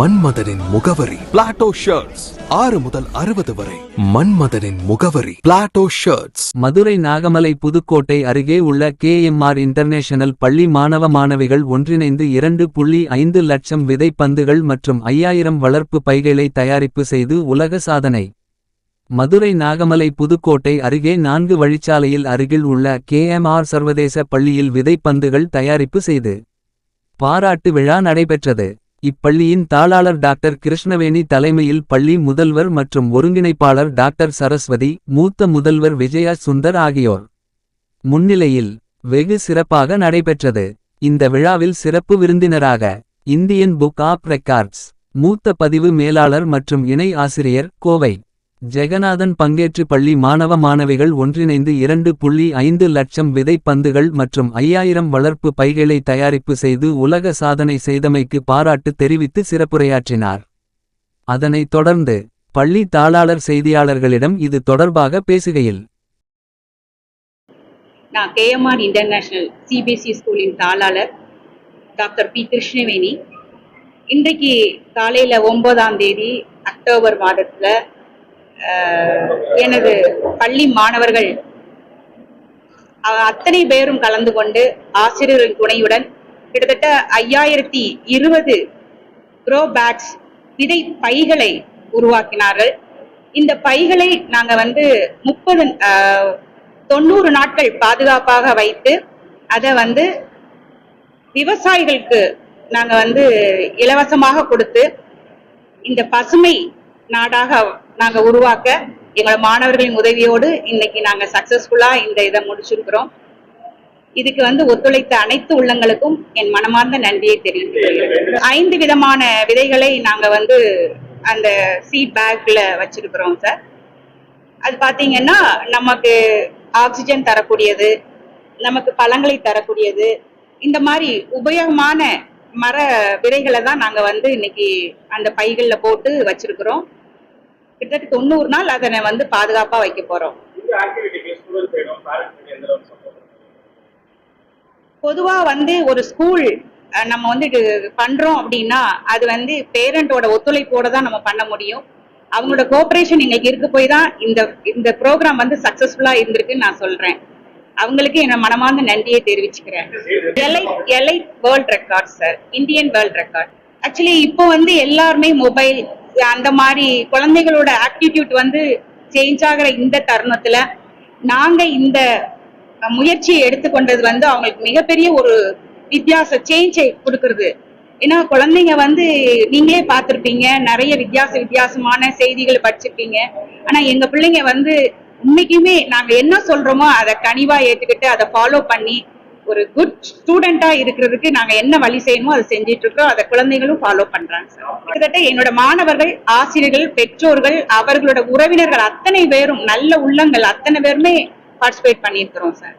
மன்மதனின் முகவரி. Plato shirts ஆறு முதல் அறுபது வரை. மன்மதனின் முகவரி. பிளாட்டோ ஷர்ட்ஸ் மதுரை நாகமலை புதுக்கோட்டை அருகே உள்ள கேஎம்ஆர் இன்டர்நேஷனல் பள்ளி மாணவ மாணவிகள் ஒன்றிணைந்து இரண்டு புள்ளி ஐந்து லட்சம் விதைப்பந்துகள் மற்றும் ஐயாயிரம் வளர்ப்பு பைகளை தயாரிப்பு செய்து உலக சாதனை. மதுரை நாகமலை புதுக்கோட்டை அருகே நான்கு வழிச்சாலையில் அருகில் உள்ள கேஎம்ஆர் சர்வதேச பள்ளியில் விதைப்பந்துகள் தயாரிப்பு செய்து. பாராட்டு விழா நடைபெற்றது. இப்பள்ளியின் தாளாளர் டாக்டர் கிருஷ்ணவேணி தலைமையில் பள்ளி முதல்வர் மற்றும் ஒருங்கிணைப்பாளர் டாக்டர் சரஸ்வதி மூத்த முதல்வர் விஜயா சுந்தர் ஆகியோர். முன்னிலையில் வெகு சிறப்பாக நடைபெற்றது. இந்த விழாவில் சிறப்பு விருந்தினராக இந்தியன் புக் ஆப் ரெக்கார்ட்ஸ் மூத்த பதிவு மேலாளர் மற்றும் இணை ஆசிரியர் கோவை. ஜெகநாதன் பங்கேற்று பள்ளி மாணவ மாணவிகள் ஒன்றிணைந்து இரண்டு புள்ளி ஐந்து லட்சம் விதைப்பந்துகள் மற்றும் ஐயாயிரம் வளர்ப்பு பைகளை தயாரிப்பு செய்து உலக சாதனை செய்தமைக்கு பாராட்டு தெரிவித்து சிறப்புரையாற்றினார். அதனைத் தொடர்ந்து பள்ளி தாளாளர் செய்தியாளர்களிடம் இது தொடர்பாக பேசுகையில் நான் கேஎம்ஆர் இன்டர்நேஷனல் சிபிஎஸ்இ ஸ்கூலின் தாளாளர் டாக்டர் பி கிருஷ்ணவேணி. இன்றைக்கு காலையில் ஒன்பதாம் தேதி அக்டோபர் மாதத்தில் எனது பள்ளி மாணவர்கள் அத்தனை பேரும் கலந்து கொண்டு ஆசிரியர்களின் துணையுடன் கிட்டத்தட்ட ஐயாயிரத்தி இருபது க்ரோ பேக்ஸ் விதை பைகளை உருவாக்கினார்கள். இந்த பைகளை நாங்க வந்து முப்பது தொண்ணூறு நாட்கள் பாதுகாப்பாக வைத்து அதை வந்து விவசாயிகளுக்கு நாங்க வந்து இலவசமாக கொடுத்து இந்த பசுமை நாடாக நாங்க உருவாக்க எங்களோட மாணவர்களின் உதவியோடு இன்னைக்கு நாங்க சக்சஸ்ஃபுல்லா இந்த இதை முடிச்சிருக்கிறோம். இதுக்கு வந்து ஒத்துழைத்த அனைத்து உள்ளங்களுக்கும் என் மனமார்ந்த நன்றியை தெரிவித்துக் ஐந்து விதமான விதைகளை நாங்க வந்து அந்த சீட் பேக்ல வச்சிருக்கிறோம் சார் அது பாத்தீங்கன்னா நமக்கு ஆக்சிஜன் தரக்கூடியது நமக்கு பழங்களை தரக்கூடியது இந்த மாதிரி உபயோகமான மர விதைகளை தான் நாங்க வந்து இன்னைக்கு அந்த பைகளில் போட்டு வச்சிருக்கிறோம். கிட்டத்தட்ட தொண்ணூறு நாள் அதனை வந்து பாதுகாப்பா வைக்க போறோம். இந்த ஆக்டிவிட்டிக்கு ஸ்டூடெண்ட்ஸ் வேணும் பேரண்ட்ஸ் எந்த அளவுக்கு சப்போர்ட் பொதுவா வந்து ஒரு ஸ்கூல் நம்ம வந்து பண்றோம் அப்படின்னா அது வந்து பேரண்டோட ஒத்துழைப்போட தான் நம்ம பண்ண முடியும். அவங்களோட கோஆபரேஷன் எங்களுக்கு இருக்கு போய் தான் இந்த இந்த ப்ரோக்ராம் வந்து சக்சஸ்ஃபுல்லா இருந்திருக்குன்னு நான் சொல்றேன். அவங்களுக்கு என் மனமார்ந்த நன்றியை தெரிவிச்சுக்கிறேன். Elite elite world record sir Indian world record actually இப்போ வந்து எல்லாருமே மொபைல் அந்த மாதிரி குழந்தைகளோட ஆக்டிடியூட் வந்து சேஞ்ச் ஆகிற இந்த தருணத்துல நாங்க இந்த முயற்சியை எடுத்துக்கொண்டது வந்து அவங்களுக்கு மிகப்பெரிய ஒரு வித்தியாச சேஞ்சை கொடுக்கறது. ஏன்னா குழந்தைங்க வந்து நீங்களே பார்த்துருப்பீங்க நிறைய வித்தியாச வித்தியாசமான செய்திகளை படிச்சிருப்பீங்க. ஆனா எங்க பிள்ளைங்க வந்து உண்மைக்குமே நாங்க என்ன சொல்றோமோ அதை கனிவா ஏத்துக்கிட்டு அதை ஃபாலோ பண்ணி ஒரு குட் ஸ்டூடெண்டா இருக்கிறதுக்கு நாங்க என்ன வழி செய்யணுமோ அதை செஞ்சிட்டு இருக்கோம் அதை குழந்தைகளும் ஃபாலோ பண்றாங்க சார் கிட்டத்தட்ட என்னோட மாணவர்கள் ஆசிரியர்கள் பெற்றோர்கள் அவர்களோட உறவினர்கள் அத்தனை பேரும் நல்ல உள்ளங்கள் அத்தனை பேருமே பார்ட்டிசிபேட் பண்ணியிருக்கிறோம் sir